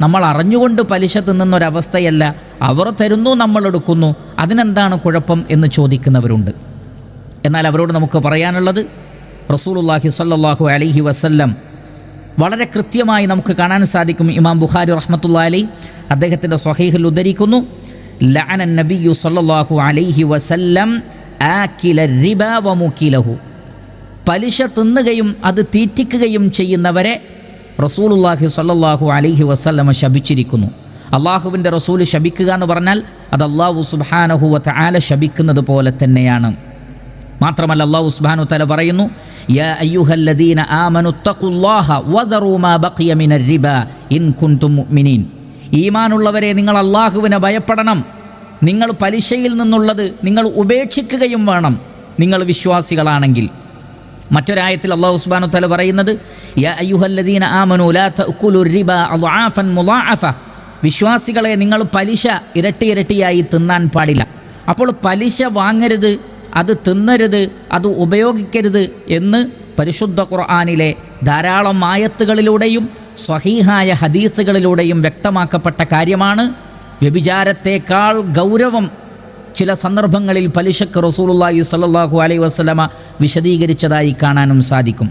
നമ്മൾ അറിഞ്ഞുകൊണ്ട് പലിശ തിന്നുന്നൊരവസ്ഥയല്ല അവർ തരുന്നു നമ്മൾ എടുക്കുന്നു. അതിനെന്താണ് കുഴപ്പം എന്ന് ചോദിക്കുന്നവരുണ്ട്. എന്നാൽ അവരോട് നമുക്ക് പറയാനുള്ളത് റസൂലുള്ളാഹി സല്ലാഹു അലിഹി വസല്ലം വളരെ കൃത്യമായി നമുക്ക് കാണാൻ സാധിക്കും. ഇമാം ബുഖാരി റഹ്മത്തുള്ള അലി അദ്ദേഹത്തിന്റെ സ്വഹീഹിൽ ഉദ്ധരിക്കുന്നു ലഅന നബിയു സല്ലല്ലാഹു അലൈഹി വസല്ലം ആക്കില റിബ പലിശ തിന്നുകയും അത് തീറ്റിക്കുകയും ചെയ്യുന്നവരെ റസൂലുള്ളാഹി സല്ലാഹു അലൈഹി വസല്ലമ ശപിച്ചിരിക്കുന്നു. അള്ളാഹുവിന്റെ റസൂൽ ശപിക്കുക എന്ന് പറഞ്ഞാൽ അത് അള്ളാഹു സുബ്ഹാനഹു വ തആല ശപിക്കുന്നത് പോലെ തന്നെയാണ്. മാത്രമല്ല അള്ളാഹു സുബ്ഹാനഹു തല പറയുന്നു ഈമാനുള്ളവരെ നിങ്ങൾ അള്ളാഹുവിനെ ഭയപ്പെടണം. നിങ്ങൾ പലിശയിൽ നിന്നുള്ളത് നിങ്ങൾ ഉപേക്ഷിക്കുകയും വേണം. നിങ്ങൾ വിശ്വാസികളാണെങ്കിൽ. മറ്റൊരായത്തിൽ അള്ളാഹു സുബ്ഹാനഹു തല പറയുന്നത് യാ അയ്യുഹല്ലദീന ആമനു ലാ തഅകുലു റിബ അദ്ആഫൻ മുളാഅഫ വിശ്വാസികളെ നിങ്ങൾ പലിശ ഇരട്ടി ഇരട്ടിയായി തിന്നാൻ പാടില്ല. അപ്പോൾ പലിശ വാങ്ങരുത് അത് തിന്നരുത് അത് ഉപയോഗിക്കരുത് എന്ന് പരിശുദ്ധ ഖുർആാനിലെ ധാരാളം ആയത്തുകളിലൂടെയും സ്വഹീഹായ ഹദീസുകളിലൂടെയും വ്യക്തമാക്കപ്പെട്ട കാര്യമാണ്. വ്യഭിചാരത്തേക്കാൾ ഗൗരവം ചില സന്ദർഭങ്ങളിൽ പലിശക്ക് റസൂലുള്ളാഹി സ്വല്ലല്ലാഹു അലൈഹി വസല്ലമ വിശദീകരിച്ചതായി കാണാനും സാധിക്കും.